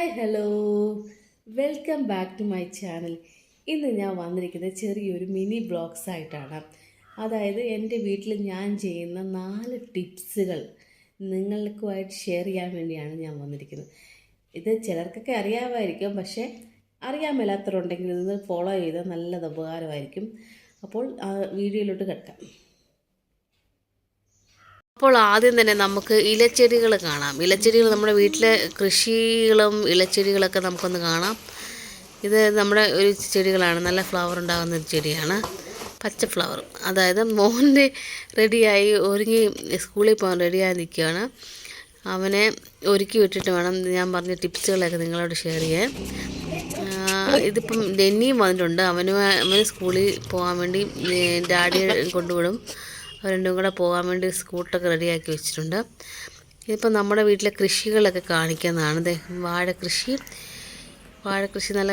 Hi hello welcome back to my channel ഇന്ന് ഞാൻ വന്നിരിക്കുന്നത് ചെറിയൊരു മിനി ബ്ലോഗ്സ് ആയിട്ടാണ്. അതായത് എന്റെ വീട്ടിൽ ഞാൻ ചെയ്യുന്ന നാല് ടിപ്സുകൾ നിങ്ങൾക്കുമായിട്ട് ഷെയർ ചെയ്യാൻ വേണ്ടിയാണ് ഞാൻ വന്നിരിക്കുന്നത്. ഇത് ചിലർക്കൊക്കെ അറിയാമായിരിക്കും പക്ഷേ അറിയാൻ മേലാത്തവരുണ്ടെങ്കിൽ ഇത് ഫോളോ ചെയ്താൽ നല്ലത് ഉപകാരമായിരിക്കും. അപ്പോൾ ആ വീഡിയോയിലോട്ട് കിടക്കാം. അപ്പോൾ ആദ്യം തന്നെ നമുക്ക് ഇലച്ചെടികൾ കാണാം. ഇലച്ചെടികൾ നമ്മുടെ വീട്ടിലെ കൃഷികളും ഇലച്ചെടികളൊക്കെ നമുക്കൊന്ന് കാണാം. ഇത് നമ്മുടെ ഒരു ചെടികളാണ്. നല്ല ഫ്ലവർ ഉണ്ടാകുന്ന ഒരു ചെടിയാണ്. പച്ച ഫ്ലവർ അതായത് മോഹന്റെ റെഡിയായി ഒരുങ്ങി സ്കൂളിൽ പോകാൻ റെഡിയായി നിൽക്കുകയാണ്. അവനെ ഒരുക്കി വിട്ടിട്ട് വേണം. ഞാൻ പറഞ്ഞ ടിപ്സുകളൊക്കെ നിങ്ങളോട് ഷെയർ ചെയ്യാൻ. ഇതിപ്പം ഡെന്നിയും വന്നിട്ടുണ്ട്. അവന് അവന് സ്കൂളിൽ പോകാൻ വേണ്ടി ഡാഡിയെ കൊണ്ടുവിടും. രണ്ടും കൂടെ പോകാൻ വേണ്ടി സ്കൂട്ടറൊക്കെ റെഡിയാക്കി വെച്ചിട്ടുണ്ട്. ഇതിപ്പോൾ നമ്മുടെ വീട്ടിലെ കൃഷികളൊക്കെ കാണിക്കുന്നതാണ്. ദേ വാഴ കൃഷി വാഴ കൃഷി നല്ല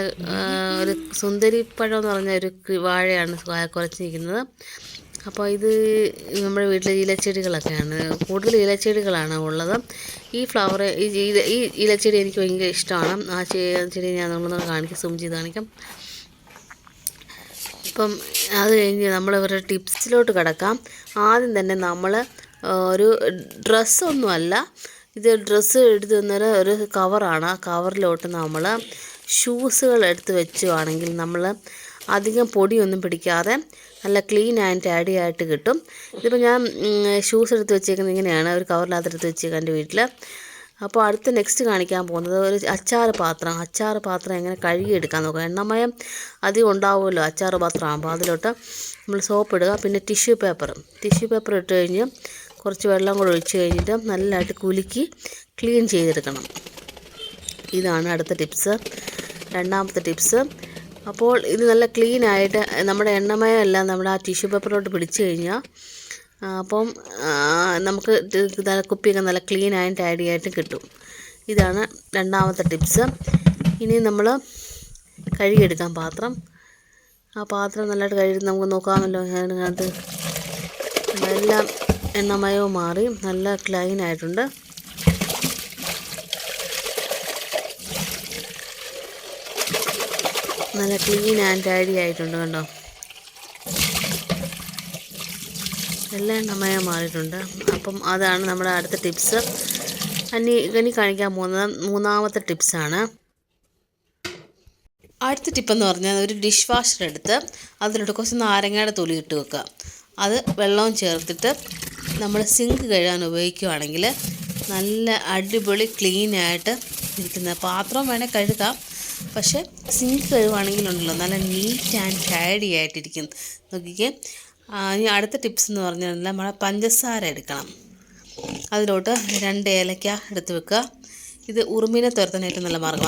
ഒരു സുന്ദരി പഴം എന്ന് പറഞ്ഞ ഒരു വാഴയാണ് കുറച്ചിരിക്കുന്നത് അപ്പോൾ ഇത് നമ്മുടെ വീട്ടിലെ ഇലച്ചെടികളൊക്കെയാണ്. കൂടുതൽ ഇലച്ചെടികളാണ് ഉള്ളത്. ഈ ഫ്ലവർ ഈ ഇലച്ചെടി എനിക്ക് ഭയങ്കര ഇഷ്ടമാണ്. ആ ചെടി ഞാൻ നമ്മളൊന്ന് കാണിക്കാം. സൂം ചെയ്ത് കാണിക്കാം. ഇപ്പം അത് കഴിഞ്ഞ് നമ്മൾ ഇവരുടെ ടിപ്സിലോട്ട് കിടക്കാം. ആദ്യം തന്നെ നമ്മൾ ഒരു ഡ്രസ്സൊന്നുമല്ല ഇത് ഡ്രസ്സ് എടുത്ത് തന്നൊരു ഒരു കവറാണ്. ആ കവറിലോട്ട് നമ്മൾ ഷൂസുകൾ എടുത്ത് വെച്ചുവാണെങ്കിൽ നമ്മൾ അധികം പൊടിയൊന്നും പിടിക്കാതെ നല്ല ക്ലീൻ ആൻഡ് ആഡി ആയിട്ട് കിട്ടും. ഇതിപ്പോൾ ഞാൻ ഷൂസ് എടുത്ത് വെച്ചേക്കുന്നത് ഇങ്ങനെയാണ്. ഒരു കവറിനകത്ത് എടുത്ത് വെച്ചേക്കാം എന്റെ വീട്ടിൽ അപ്പോൾ അടുത്ത നെക്സ്റ്റ് കാണിക്കാൻ പോകുന്നത് ഒരു അച്ചാർ പാത്രം. അച്ചാർ പാത്രം എങ്ങനെ കഴുകിയെടുക്കാൻ നോക്കുക എണ്ണമയം അധികം ഉണ്ടാവുമല്ലോ അച്ചാർ പാത്രം ആകുമ്പോൾ. അതിലോട്ട് നമ്മൾ സോപ്പ് ഇടുക. പിന്നെ ടിഷ്യൂ പേപ്പർ ടിഷ്യൂ പേപ്പർ ഇട്ട് കഴിഞ്ഞ് കുറച്ച് വെള്ളം കൂടെ ഒഴിച്ച് കഴിഞ്ഞിട്ട് നല്ലതായിട്ട് കുലുക്കി ക്ലീൻ ചെയ്തെടുക്കണം. ഇതാണ് അടുത്ത ടിപ്സ് രണ്ടാമത്തെ ടിപ്സ് അപ്പോൾ ഇത് നല്ല ക്ലീനായിട്ട് നമ്മുടെ എണ്ണമയം എല്ലാം നമ്മുടെ ആ ടിഷ്യൂ പേപ്പറിലോട്ട് പിടിച്ചു കഴിഞ്ഞാൽ അപ്പം നമുക്ക് കുപ്പിയൊക്കെ നല്ല ക്ലീൻ ആയിട്ട് ആഡ് ആയിട്ട് കിട്ടും. ഇതാണ് രണ്ടാമത്തെ ടിപ്സ് ഇനി നമ്മൾ കഴുകിയെടുക്കാം പാത്രം. ആ പാത്രം നല്ലതായിട്ട് കഴുകി നമുക്ക് നോക്കാമല്ലോ. അതിനകത്ത് എല്ലാം എണ്ണമയവും മാറി നല്ല ക്ലീൻ ആയിട്ടുണ്ട്. നല്ല ക്ലീൻ ആൻഡ് ടാഡി ആയിട്ടുണ്ട് കണ്ടോ? എല്ലാം എണ്ണമയം മാറിയിട്ടുണ്ട്. അപ്പം അതാണ് നമ്മുടെ അടുത്ത ടിപ്സ്. അനി ഇനി കാണിക്കാൻ പോകുന്നത് മൂന്നാമത്തെ ടിപ്സാണ് അടുത്ത ടിപ്പെന്ന് പറഞ്ഞാൽ ഒരു ഡിഷ് വാഷർ എടുത്ത് അതിലോട്ട് കുറച്ച് നാരങ്ങയുടെ തൊലി ഇട്ട് വെക്കുക. അത് വെള്ളവും ചേർത്തിട്ട് നമ്മൾ സിങ്ക് കഴുകാൻ ഉപയോഗിക്കുകയാണെങ്കിൽ നല്ല അടിപൊളി ക്ലീനായിട്ട് ഇരിക്കുന്ന പാത്രം വേണേൽ കഴുകാം. പക്ഷേ സിങ്ക് കഴുകുകയാണെങ്കിലുണ്ടല്ലോ നല്ല നീറ്റ് ആൻഡ് ടൈഡി ആയിട്ടിരിക്കും. നോക്കിക്കേ ഇനി അടുത്ത ടിപ്സ് എന്ന് പറഞ്ഞാൽ നമ്മൾ പഞ്ചസാര എടുക്കണം. അതിലോട്ട് രണ്ട് ഏലക്ക എടുത്ത് വെക്കുക. ഇത് ഉറുമ്പിനെ തുരത്താനായിട്ട് നല്ല മാർഗം